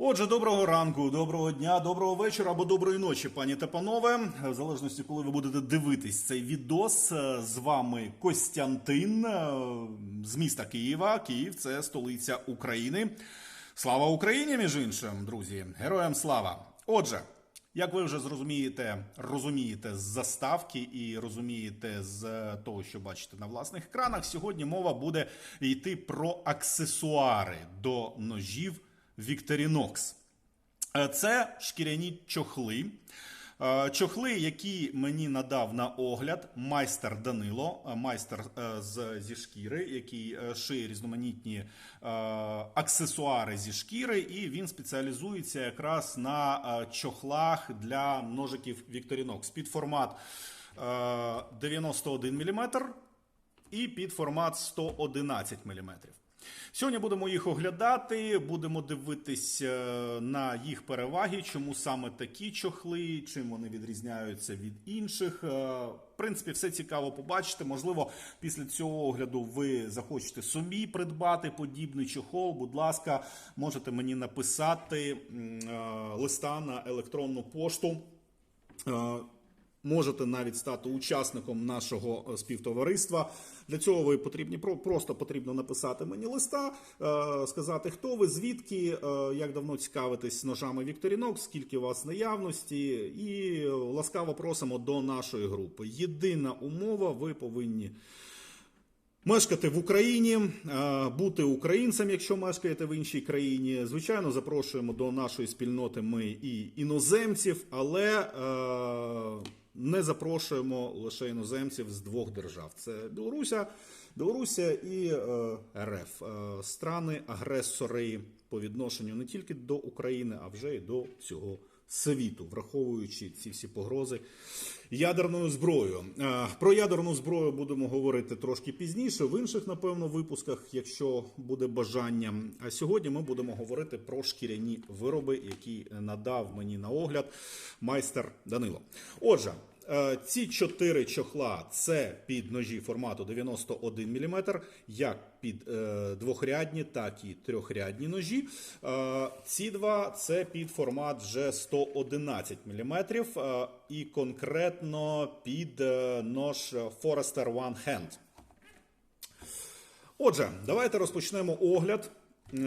Отже, доброго ранку, доброго дня, доброго вечора або доброї ночі, пані та панове. В залежності, коли ви будете дивитись цей відос, е, з вами Костянтин е, з міста Києва. Київ це столиця України. Слава Україні, між іншим, друзі! Героям слава! Отже. Як ви вже зрозумієте, розумієте з заставки і розумієте з того, що бачите на власних екранах, сьогодні мова буде йти про аксесуари до ножів Victorinox. Е, Це шкіряні чохли. Е, Чохли, які мені надав на огляд майстер Данило, е, майстер зі шкіри, який шиє різноманітні аксесуари зі шкіри, і він спеціалізується якраз на чохлах для ножиків Victorinox під формат е, 91 мм і під формат 111 мм. Сьогодні будемо їх оглядати, будемо дивитись е, на їх переваги, чому саме такі чохли, чим вони відрізняються від інших. Е, В принципі, все цікаво побачити. Можливо, після цього огляду ви захочете собі придбати подібний чохол. Будь ласка, можете мені написати е, листа на електронну пошту. Можете навіть стати учасником нашого е, співтовариства. Для цього ви потрібні про- просто потрібно написати мені листа, е, сказати, хто ви, звідки, е, як давно цікавитесь ножами Вікторінок, скільки у вас наявності, і ласкаво просимо до нашої групи. Єдина умова, ви повинні. Мешкати в Україні, бути українцем, якщо мешкаєте в іншій країні. Звичайно, запрошуємо до нашої спільноти ми і іноземців, але не запрошуємо лише іноземців з двох держав: це Білоруся, Білоруся і е, РФ. Е, Страни агресори по відношенню не тільки до України, а вже й до всього світу, враховуючи ці всі погрози ядерною зброєю. Е, Про ядерну зброю будемо говорити трошки пізніше, в інших, напевно, випусках, якщо буде бажання. А сьогодні ми будемо говорити про шкіряні вироби, які надав мені на огляд майстер Данило. Отже. Е, Ці чотири чохла це під ножі формату 91 мм, як під е, двохрядні, так і трьохрядні ножі. Е, ці два це під формат вже 111 мм, і конкретно під нож Forester One Hand. Отже, давайте розпочнемо огляд.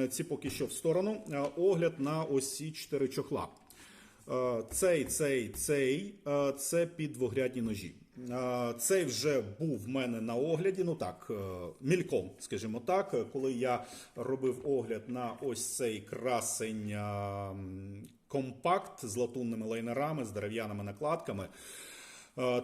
Ці поки що в сторону. Огляд на ось ці чотири чохла. Е, Цей, цей, цей е, це під двогрядні ножі. Е, Цей вже був в мене на огляді. Ну так, мільком, скажімо так, коли я робив огляд на ось цей красень компакт з латунними лайнерами, з дерев'яними накладками.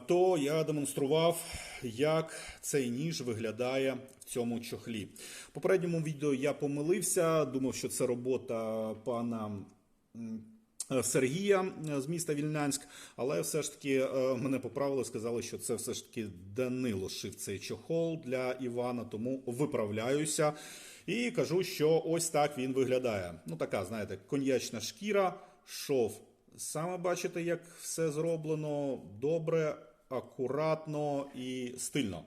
То я демонстрував, як цей ніж виглядає в цьому чохлі. Попередньому відео я помилився, думав, що це робота пана. Е, Сергія е, з міста Вільнянськ, але все ж таки е, мене поправили, сказали, що це все ж таки Данило шив цей чохол для Івана, тому виправляюся і кажу, що ось так він виглядає. Ну, така, знаєте, коньячна шкіра, шов Саме бачите, як все зроблено добре, акуратно і стильно.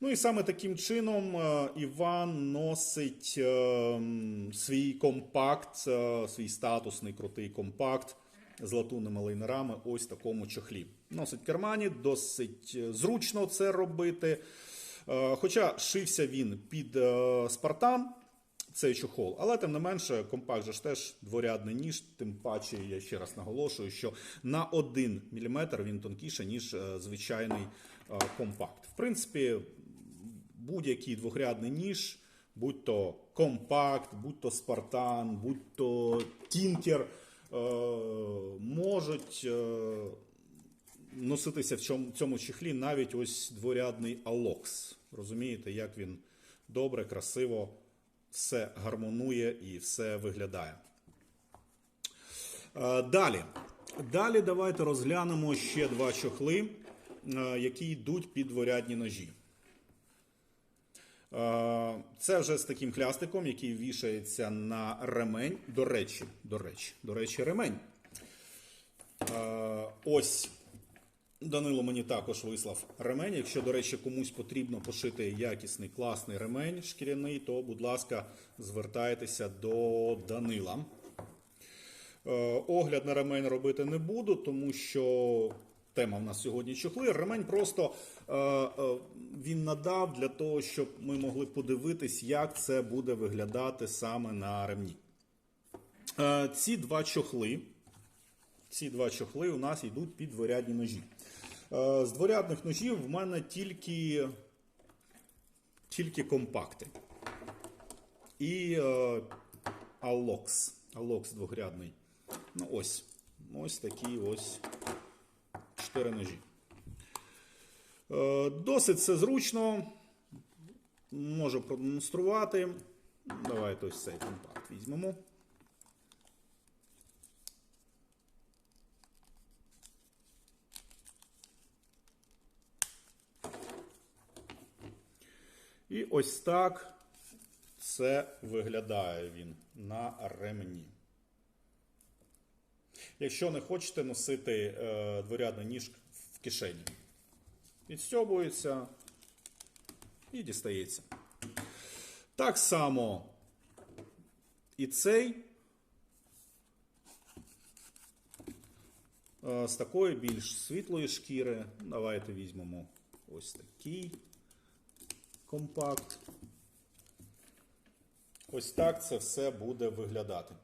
Ну і саме таким чином е, Іван носить е, свій компакт, е, свій статусний крутий компакт з латунними лайнерами ось такому чохлі. Носить в досить зручно це робити. Хоча шився він під Спартан, цей чохол. Але тим не менше, компакт же ж теж дворядний ніж, тим паче, я ще раз наголошую, що на 1 мм він тонкіше, ніж звичайний компакт. В принципі, будь-який двохрядний ніж, будь то компакт, будь то спартан, будь то тінкер, е, можуть. е, Носитися в цьому, чехлі навіть ось дворядний алокс. Розумієте, як він добре, красиво все гармонує і все виглядає. Е, Далі. Далі давайте розглянемо ще два чохли, які йдуть під дворядні ножі. Е, Це вже з таким хлястиком, який вішається на ремень. До речі, до речі, до речі, ремень. Е, Ось Данило мені також вислав ремень. Якщо, до речі, комусь потрібно пошити якісний класний ремень шкіряний, то, будь ласка, звертайтеся до Данила. Е, Огляд на ремень робити не буду, тому що тема в нас сьогодні чохли. Ремень просто е, е, він надав для того, щоб ми могли подивитись, як це буде виглядати саме на ремні. Е, Ці два чохли, ці два чохли у нас йдуть під дворядні ножі. Е, З дворядних ножів в мене тільки, тільки компакти. І е, Алокс. Алокс двохрядний. Ну ось. Ось такі ось чотири ножі. Е, Досить все зручно. Можу продемонструвати. Давайте ось цей компакт візьмемо. І ось так це виглядає він на ремені. Якщо не хочете носити е, дворядний ніж в кишені, відстьобується і дістається. Так само і цей е, з такої більш світлої шкіри. Давайте візьмемо ось такий компакт. Ось так це все буде виглядати.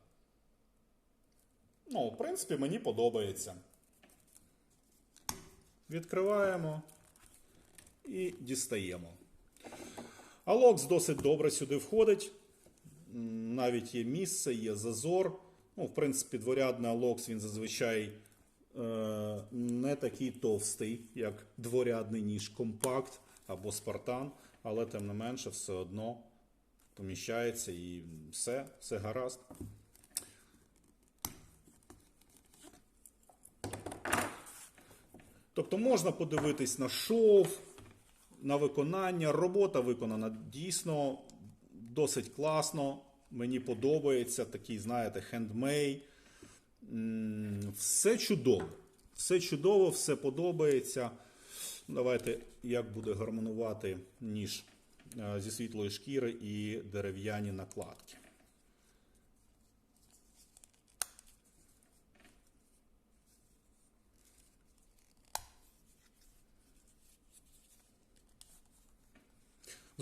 Ну, в принципі, мені подобається. Відкриваємо і дістаємо. Алокс досить добре сюди входить. Навіть є місце, є зазор. Ну, в принципі, дворядний алокс він зазвичай е, не такий товстий, як дворядний ніж компакт або спартан, але тим не менше все одно поміщається і все, все гаразд. Тобто можна подивитись на шов, на виконання. Робота виконана дійсно досить класно. Мені подобається такий, знаєте, хендмей. Все чудово. Все чудово, все подобається. Давайте як буде гармонувати ніж е, зі світлої шкіри і дерев'яні накладки.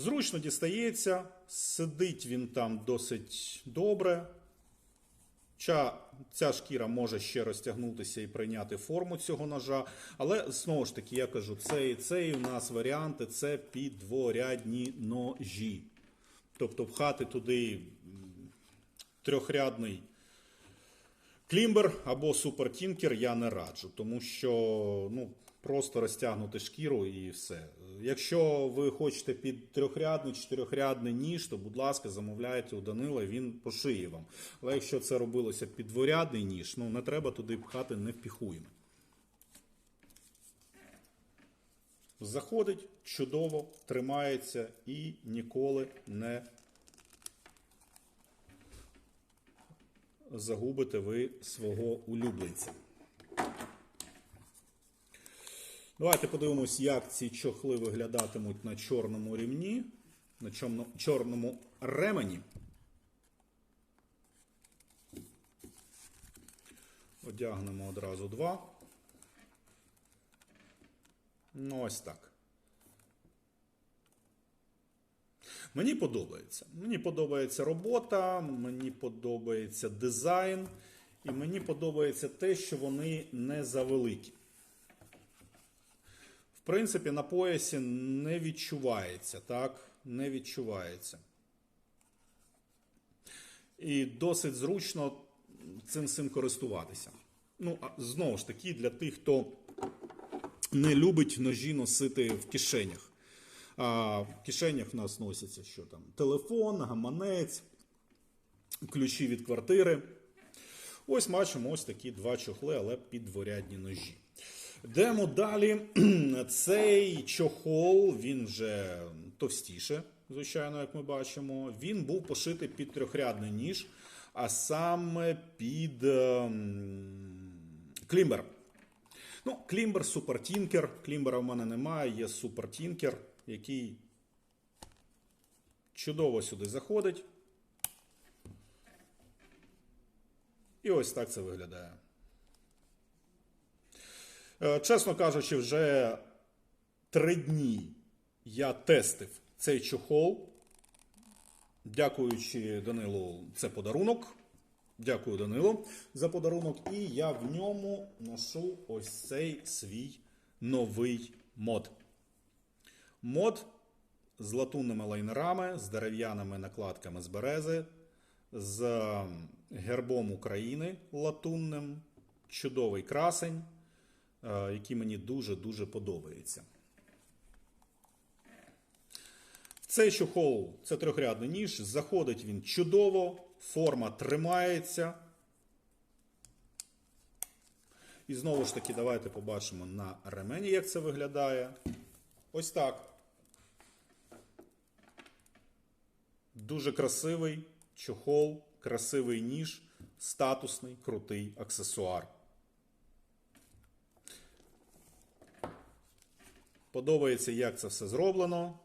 Зручно дістається, сидить він там досить добре. Ця, ця шкіра може ще розтягнутися і прийняти форму цього ножа. Але знову ж таки, я кажу, цей, цей у нас варіанти це піддворядні ножі. Тобто пхати туди трьохрядний клімбер або супертінкер я не раджу, тому що ну, просто розтягнути шкіру і все. Якщо ви хочете під трьохрядний, чотирьохрядний ніж, то, будь ласка, замовляйте у Данила, він пошиє вам. Але якщо це робилося під дворядний ніж, ну не треба туди пхати невпіхуємо. Заходить чудово, тримається і ніколи не загубите ви свого улюбленця. Давайте подивимось, як ці чохли виглядатимуть на чорному рівні, на чорному ремені. Одягнемо одразу два. Ну, ось так. Мені подобається. Мені подобається робота, мені подобається дизайн, і мені подобається те, що вони не завеликі. В принципі, на поясі не відчувається, так? Не відчувається. І досить зручно цим всім користуватися. Ну, а знову ж таки, для тих, хто не любить ножі носити в кишенях. А в кишенях в нас носяться що там? Телефон, гаманець, ключі від квартири. Ось бачимо ось такі два чохли, але піддворядні ножі. Йдемо далі. Цей чохол, він вже товстіше, звичайно, як ми бачимо. Він був пошитий під трьохрядний ніж, а саме під ем, клімбер. Ну, клімбер, супертінкер. Клімбера в мене немає, є супертінкер, який чудово сюди заходить. І ось так це виглядає. Е, Чесно кажучи, вже три дні я тестив цей чохол. Дякуючи Данилу, це подарунок. Дякую, Данило, за подарунок. І я в ньому ношу ось цей свій новий мод. Мод з латунними лайнерами, з дерев'яними накладками з берези, з гербом України латунним. Чудовий красень, е, який мені дуже-дуже подобається. В цей чохол це трьохрядний ніж. Заходить він чудово, форма тримається. І знову ж таки, давайте побачимо на ремені, як це виглядає. Ось так. Дуже красивий чохол, красивий ніж, статусний, крутий аксесуар. Подобається, як це все зроблено.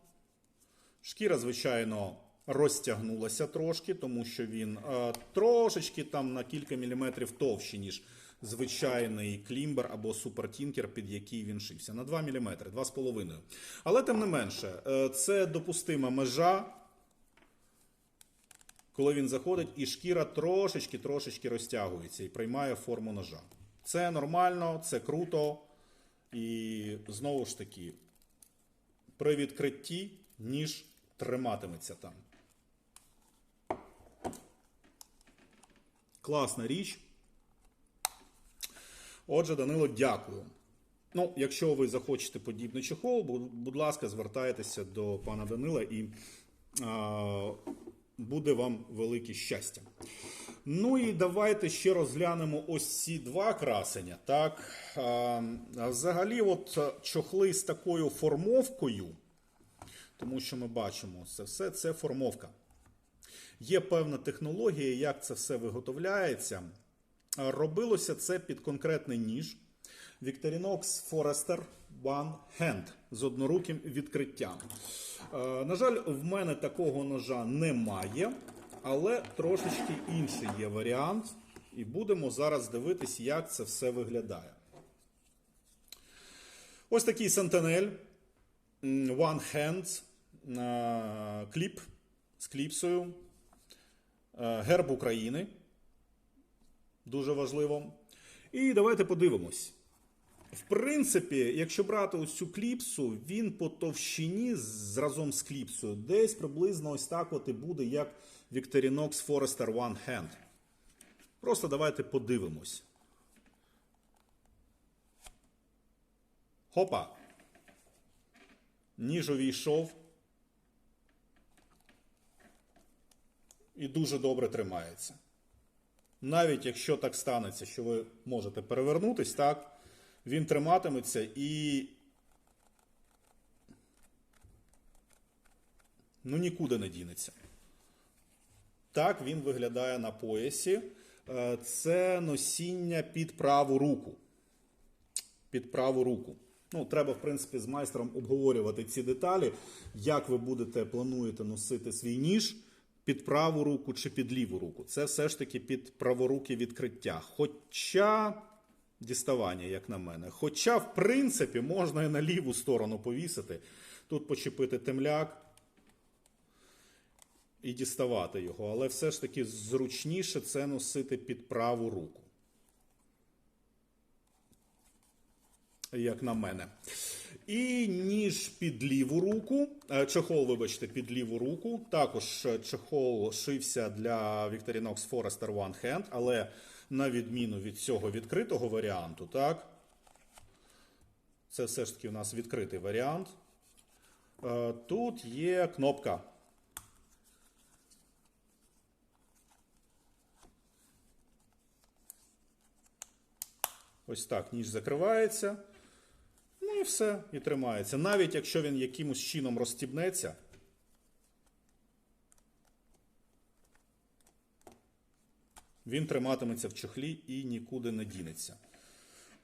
Шкіра, звичайно, розтягнулася трошки, тому що він е, трошечки там на кілька міліметрів товщий, ніж звичайний клімбер або супертінкер, під який він шився. На 2 мм, 2,5. Але тим не менше, е, це допустима межа, коли він заходить, і шкіра трошечки-трошечки розтягується і приймає форму ножа. Це нормально, це круто. І знову ж таки, при відкритті ніж триматиметься там. Класна річ. Отже, Данило, дякую. Ну, якщо ви захочете подібний чехол, будь ласка, звертайтеся до пана Данила і а, буде вам велике щастя. Ну і давайте ще розглянемо ось ці два красення. Так, взагалі, от е, чохли з такою формовкою, тому що ми бачимо, це все це формовка. Є певна технологія, як це все виготовляється. Робилося це під конкретний ніж Victorinox Forester One Hand з одноруким відкриттям. На жаль, в мене такого ножа немає, але трошечки інший є варіант. І будемо зараз дивитись, як це все виглядає. Ось такий Sentinel One Hand е, кліп з кліпсою. Е, Герб України. Дуже важливо. І давайте подивимось. В принципі, якщо брати ось цю кліпсу, він по товщині разом з кліпсою десь приблизно ось так от і буде, як Victorinox Forester One Hand. Просто давайте подивимось. Хопа. Ніж увійшов. І дуже добре тримається. Навіть якщо так станеться, що ви можете перевернутись, так, він триматиметься і. Ну, нікуди не дінеться. Так він виглядає на поясі. Е, Це носіння під праву руку. Під праву руку. Ну, треба, в принципі, з майстром обговорювати ці деталі, як ви будете плануєте носити свій ніж під праву руку чи під ліву руку. Це все ж таки під праворуке відкриття. Хоча діставання, як на мене. Хоча, в принципі, можна і на ліву сторону повісити. Тут почепити темляк і діставати його. Але все ж таки зручніше це носити під праву руку. Як на мене. І ніж під ліву руку, е, чехол, вибачте, під ліву руку. Також е, чехол шився для Victorinox Forester One Hand, але на відміну від цього відкритого варіанту, так? Це все ж таки у нас відкритий варіант. Е, Тут є кнопка. Ось так ніж закривається. Ну і все, і тримається. Навіть якщо він якимось чином розстібнеться. Він триматиметься в чохлі і нікуди не дінеться.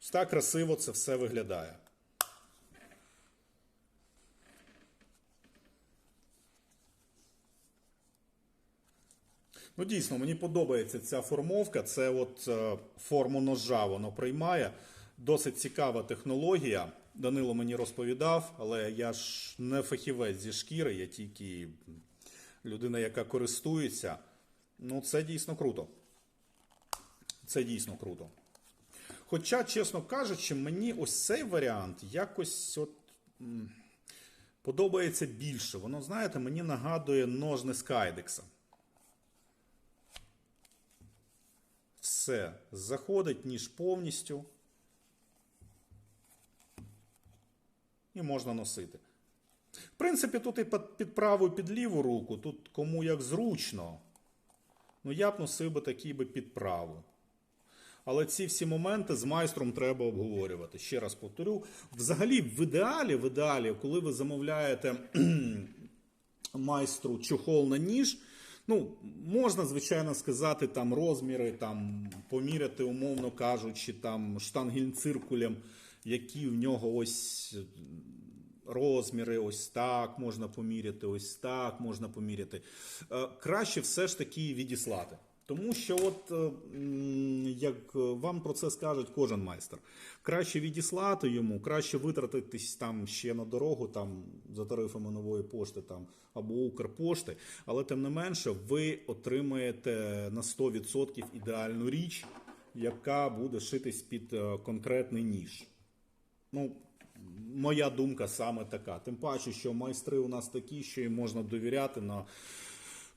Ось так красиво це все виглядає. Ну, дійсно, мені подобається ця формовка. Це от е, форму ножа воно приймає. Досить цікава технологія. Данило мені розповідав, але я ж не фахівець зі шкіри, я тільки людина, яка користується. Ну, це дійсно круто. Це дійсно круто. Хоча, чесно кажучи, мені ось цей варіант якось от, подобається більше. Воно, знаєте, мені нагадує ножни з Кайдекса. Все, заходить ніж повністю. І можна носити. В принципі, тут і під- праву, і під ліву руку, тут кому як зручно. Ну, я б носив би такий би під праву. Але ці всі моменти з майстром треба обговорювати. Ще раз повторю. Взагалі, в ідеалі, в ідеалі, коли ви замовляєте майстру чохол на ніж. Ну, можна, звичайно, сказати там розміри, там поміряти, умовно кажучи, там штангенциркулем, які в нього ось розміри, ось так можна поміряти, ось так можна поміряти. Е, Краще все ж таки відіслати. Тому що, от е, як вам про це скаже кожен майстер, краще відіслати йому, краще витратитись там ще на дорогу, там за тарифами нової пошти там або Укрпошти, але тим не менше, ви отримаєте на 100% ідеальну річ, яка буде шитись під е, конкретний ніж. Ну, моя думка саме така. Тим паче, що майстри у нас такі, що їм можна довіряти на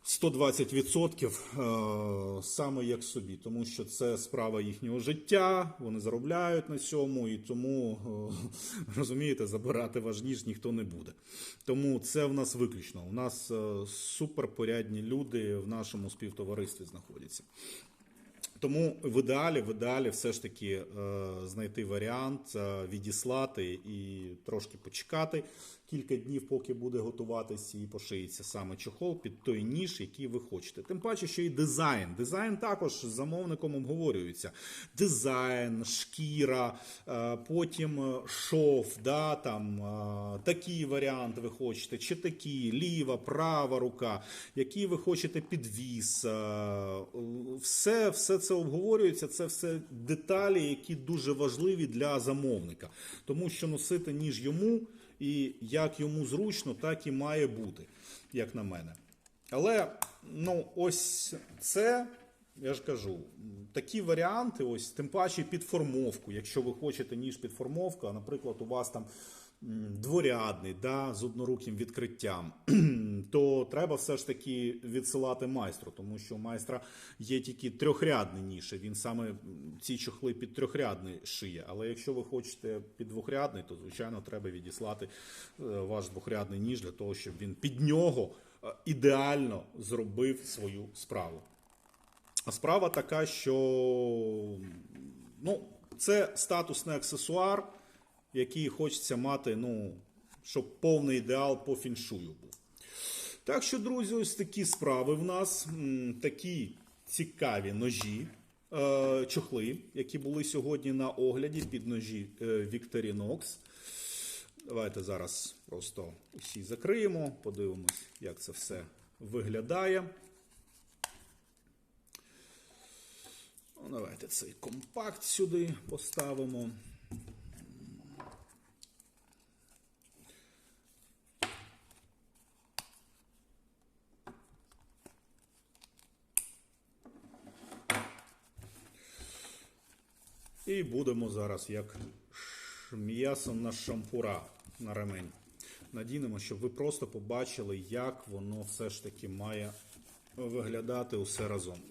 120% е, саме як собі, тому що це справа їхнього життя, вони заробляють на цьому, і тому е, розумієте, забирати ваш ніж ніхто не буде. Тому це в нас виключно. У нас е, суперпорядні люди в нашому співтоваристві знаходяться. Тому в ідеалі, в ідеалі все ж таки знайти варіант, відіслати і трошки почекати кілька днів, поки буде готуватись і пошиється саме чохол під той ніж, який ви хочете. Тим паче, що і дизайн. Дизайн також з замовником обговорюється. Дизайн, шкіра, е, потім е, шов, да, там, е, такий варіант ви хочете, чи такі, ліва, права рука, який ви хочете підвіз. Все, все це обговорюється, це все деталі, які дуже важливі для замовника. Тому що носити ніж йому, і як йому зручно, так і має бути, як на мене. Але ну, ось це, я ж кажу, такі варіанти, ось тим паче під формовку. Якщо ви хочете ніж під формовку, а наприклад, у вас там дворядний, да, з одноруким відкриттям, то треба все ж таки відсилати майстру, тому що у майстра є тільки трьохрядний ніж. і Він саме ці чохли під трьохрядний шиє. Але якщо ви хочете під двохрядний, то звичайно треба відіслати е, ваш двохрядний ніж для того, щоб він під нього е, ідеально зробив свою справу. А справа така, що ну, це статусний аксесуар, який хочеться мати, ну, щоб повний ідеал по фіншую був. Так що, друзі, ось такі справи в нас, такі цікаві ножі, е, чохли, які були сьогодні на огляді під ножі е, Victorinox. Давайте зараз просто усі закриємо, подивимось, як це все виглядає. Ну, Давайте цей компакт сюди поставимо. І будемо зараз як м'ясом на шампура на ремень. Надінемо, щоб ви просто побачили, як воно все ж таки має виглядати усе разом.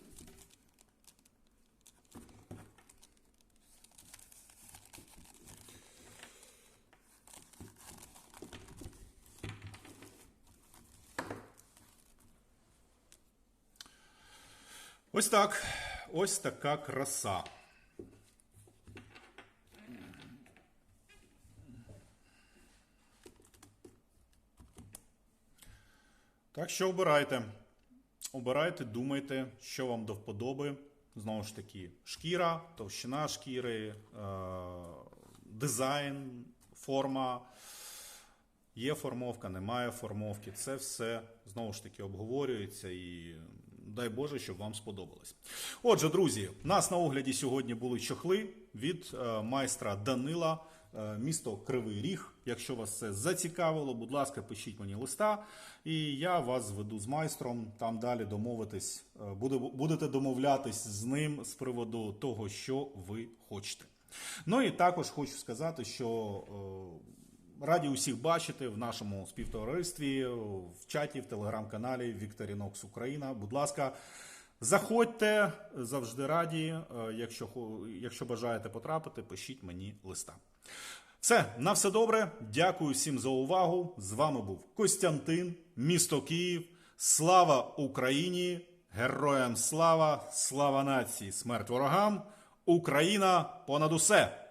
Ось так. Ось така краса. Так що обирайте. Обирайте, думайте, що вам до вподоби. Знову ж таки, шкіра, товщина шкіри, е- дизайн, форма. Є формовка, немає формовки. Це все знову ж таки обговорюється і дай Боже, щоб вам сподобалось. Отже, друзі, нас на огляді сьогодні були чохли від е, майстра Данила, е, місто Кривий Ріг. Якщо вас це зацікавило, будь ласка, пишіть мені листа, і я вас зведу з майстром. Там далі домовитись, е, буде, будете домовлятись з ним з приводу того, що ви хочете. Ну і також хочу сказати, що е, раді усіх бачити в нашому співтоваристві, в чаті, в телеграм-каналі Вікторінокс Україна. Будь ласка, заходьте, завжди раді. Е, Якщо, якщо бажаєте потрапити, пишіть мені листа. Все, на все добре. Дякую всім за увагу. З вами був Костянтин, місто Київ. Слава Україні! Героям слава! Слава нації! Смерть ворогам! Україна понад усе!